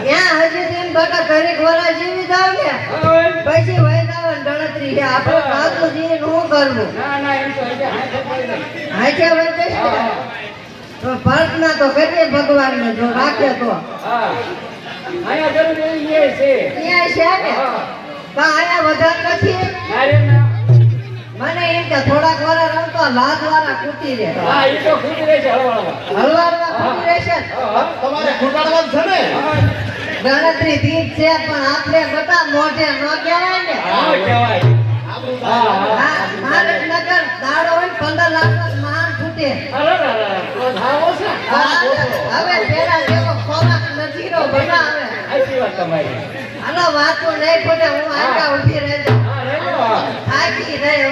ત્યાં હજી તેમ બટા ઘરેક વરા જીવી જાવ ને પછી વૈદાવન ગણતરી છે. આપણે શું કરવું? ના હજી હાથે હા. તો પ્રાર્થના તો ભગવાનને જો રાખે તો. અહીંયા જરૂર એ છે. ત્યાં છે ને? પણ અહીંયા વધારે નથી? ના મને એમ કે થોડાક વાર રમતો લાજ વાળા કૂટી રે હા એ તો ખુદ રહે છે. હા તમારે ખૂટાડવાનું છે ને? ગણતરી દીપ છે પણ આપણે બધા મોઢે ન કહેવાય ને. હા કહેવાય આપણું હા, હા. હા, મારે નગર દાડો હોય પંદર લાખ માન ફૂટે હવે પેલા જેવો ખોરાક નથી રહ્યો બધા હવે હાલો વાતો નહીં ફૂટે હું આગા ઊભી રહેજો. થાકી રહી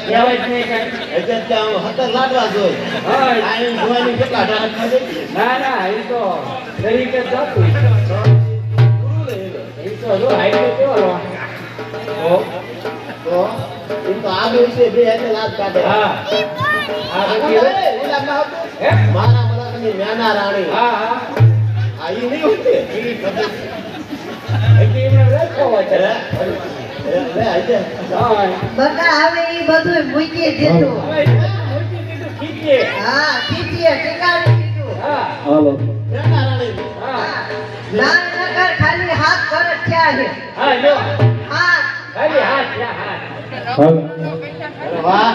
કહેવાય છે નહીં એટલે ત્યાં હતર લાડવા જોઈ. હા. એમ જોવાની કેટલા ઢાળ ના ના એ તો તરીકે જાતું. એ તો જો હાઈટ કેવો તો તો એમ તો આગળ છે બે એટલે લાડ કાઢે. હા. આ બધી ઓલા મારા રાણી. હા હા. આ ઈ નહીં હોતી? એટલે એમને રાખો? છે. બકા બધું દીધું હા ખીચીએ. ટીકાડી દીધું હા. મ્યાના રાણી હા. ખાલી હાથ પર થયા છે. હા જો. હાથ. ખાલી હાથ યા હાથ. વાહ.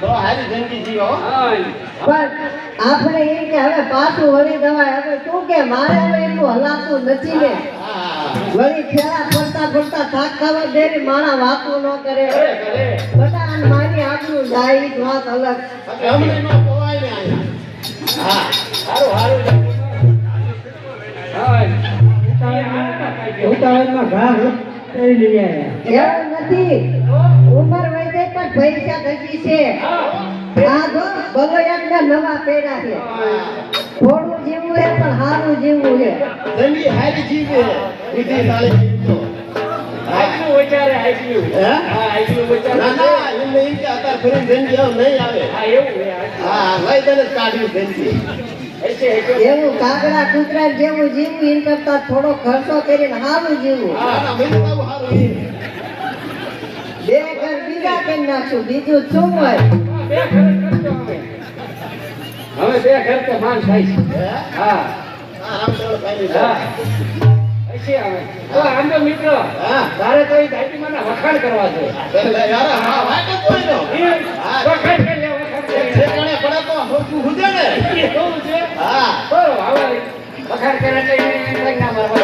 તો હારી જિંદગી જીવો પણ આપણે એ કે હવે પાછું વળી દવાય હવે તું કે મારે હવે એટલું હલાતું નથી ને. વળી ફેરા ફરતા ફરતા થાક ખાવા દેરી માણા વાતું ન કરે. બધા માની આપણું જાય વાત અલગ. ન પોવાય ને અહીંયા. હા સારું સારું. ઉતાવળમાં ઘા કરી લઈ આવ્યા એવું નથી. ઉંમર પૈસા થતી છે. આ જો બગડિયાના નવા પેડા છે. થોડું જીવવું છે પણ સારું જીવવું છે. જલ્દી હારી જીવે. બુદ્ધિશાળી જીવતો. આટલું વિચારે આટલું હા? આટલું વિચારે ના ના એમને એમ કે અતાર ફરી જિંદગી હવે નહીં આવે. હા એવું હા. લઈ દઈને કાઢ્યું એટલે એવું કાગડા કૂતરા જેવું જીવવું એમ કરતા થોડો ખર્ચો કરીને સારું જીવવું. હા મને બહુ સારું ઈ. બે ઘર કરી નાખશું બીજું શું હોય? હવે બે ઘર તો માન થાય છે. હે? વખાણ કરવા છે. વખાણ કરી તો એને ના મારવા.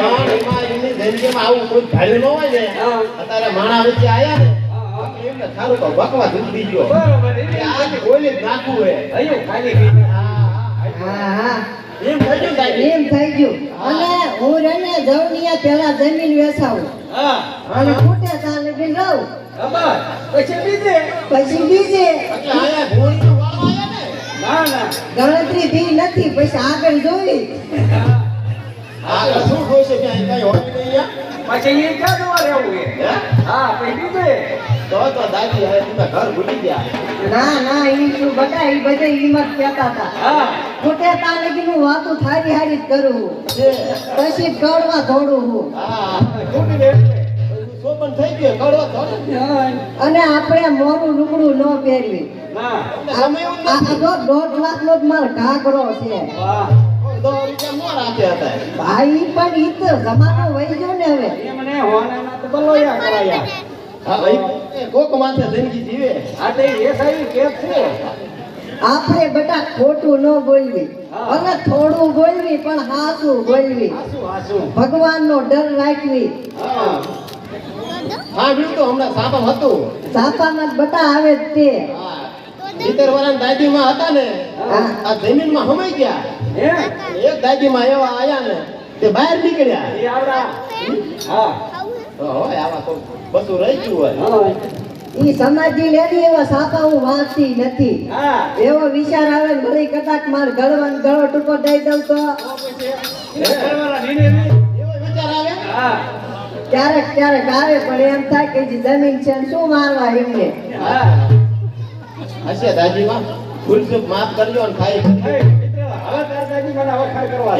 જિંદગીમાં આવું કોઈ ભાડ્યું ન હોય ને. હા. અત્યારે માણા વચ્ચે આવ્યા ને. સારું તો બકવા દૂધી ગયો બરોબર કે આ બોલી જ હે અયો ખાલી હા, હા. હા. હા એમ થઈ ગયું એમ થઈ ગયું. અને હું રને જવનિયા પેલા જમીન વેચાવું. હા. અને ખૂટે તાને બી લઉં ખબર પછી બીજે? પછી બીજે. એટલે આયા ઘોડીનો વાળો આયા ને. ના ના. ગણતરી ધી નથી પછી આગળ જોઈ. આગળ શું હોય છે ત્યાં કઈ હોય નહીં? પછી એ ક્યાં જોવા રહેવું હે? હા પછી બીજે તો તો દાદી હવે તમે ઘર ભૂલી ગયા. ના ના ઈ શું બટા ઈ બધે હિંમત કહેતા હતા. હા. ખૂટે તાને કીધું વાતું થારી હારી કરું પછી કડવા હું. હા ખૂટી દે સોપન થઈ ગયો કડવા અને આપણે મોરું લુગડું ન પહેરવી. ના. દોઢ લાખ નો જ મારો ઘાઘરો છે. વાહ. દો રૂપિયા ન રાખ્યા હતા. ભાઈ પણ ઈ તો જમાનો વહી ગયો ને હવે. મને હોનાના તો બલોયા કરાયા હા ભાઈ કોક માથે જિંદગી જીવે. આ એ સારી કેપ છે. આપણે બેટા ખોટું ન બોલવી. અને થોડું બોલવી પણ હાચું બોલવી. ભગવાનનો ડર રાખવી. હા. હા તો હમણાં સાપમ હતું. સાપામાં જ બટા આવે તે. હા સિત્તેર દાદી માં હતા ને આ જમીનમાં સમાઈ ગયા એક દાદી માં એવા આયા ને તે બહાર નીકળ્યા. હા. હોય આવા બધું રહી ગયું હોય. ઈ સમાધિ લેવી એવા સાપા હું વાંચતી નથી. એવો વિચાર આવે ને ભલે કદાચ માર ગળવાનો ગળો ટૂંકો દઈ દઉં તો. ક્યારેક ક્યારેક આવે પણ એમ થાય કે જમીન છે શું મારવા એમને? હા. હશે દાદીમાં ભૂલચૂક માફ કરજો અને ખાઈ હવે મને વખાણ કરવા